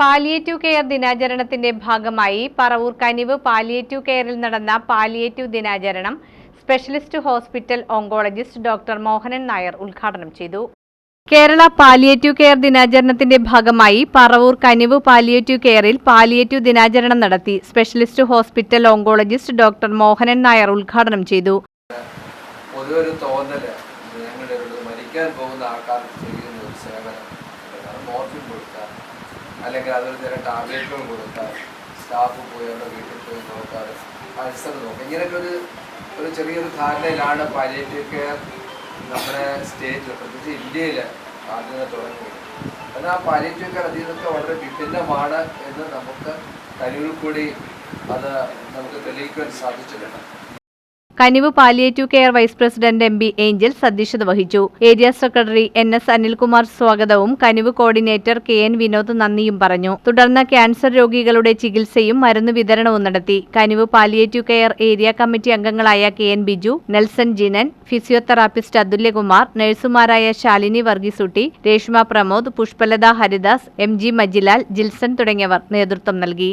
Palliative care ദിനാചരണത്തിന്റെ ഭാഗമായി പറവൂർ കനിവ് palliative കെയറിൽ നടന്ന പാലിയേറ്റീവ് ദിനാചരണം specialist hospital oncologist doctor Mohanan Nair ഉദ്ഘാടനം ചെയ്തു. കേരള പാലിയേറ്റീവ് കെയർ ദിനാചരണത്തിന്റെ ഭാഗമായി പറവൂർ കനിവ് പാലിയേറ്റീവ് കെയറിൽ പാലിയേറ്റീവ് ദിനാചരണം നടത്തി specialist hospital oncologist doctor Mohanan Nair ഉദ്ഘാടനം ചെയ്തു. മരിക്കാൻ പോകുന്ന ആൾക്കാർക്ക് ചെയ്യുന്ന ഒരു സേവനം. അല്ലെങ്കിൽ അതൊരു തരം ടാബ്ലറ്റുകൾ കൊടുക്കാൻ സ്റ്റാഫ് പോയി അവരുടെ വീട്ടിൽ പോയി നോക്കാറ് അൾസർ നോക്കുക ഇങ്ങനെയൊക്കെ ഒരു ഒരു ചെറിയൊരു ധാരണയിലാണ് പാലിയേറ്റീവ് കെയർ നമ്മുടെ സ്റ്റേറ്റിൽ പ്രത്യേകിച്ച് ഇന്ത്യയിൽ ആദ്യം തുടങ്ങി എന്നാൽ ആ പാലിയേറ്റീവ് കെയർ അതിൽ നിന്നൊക്കെ വളരെ വിഭിന്നമാണ് എന്ന് നമുക്ക് കഴിവിൽ കൂടി അത് നമുക്ക് തെളിയിക്കാൻ സാധിച്ചിട്ടുണ്ട്. Kanivu palliative care vice president M B Angel അധ്യക്ഷത വഹിച്ചു. Area secretary N S Anilkumar സ്വാഗതവും Kanivu coordinator K N Vinod നന്ദിയും പറഞ്ഞു. തുടർന്ന് ക്യാൻസർ രോഗികളുടെ ചികിത്സയും മരുന്ന് വിതരണവും നടത്തി. Kanivu palliative care area committee അംഗങ്ങളായ K N Biju Nelson Jinan physiotherapist Athulyakumar നഴ്സുമാരായ Shalini വർഗീസുട്ടി Reshma Pramod Pushpalatha Haridas M G Majilal Jilson തുടങ്ങിയവർ നേതൃത്വം നൽകി.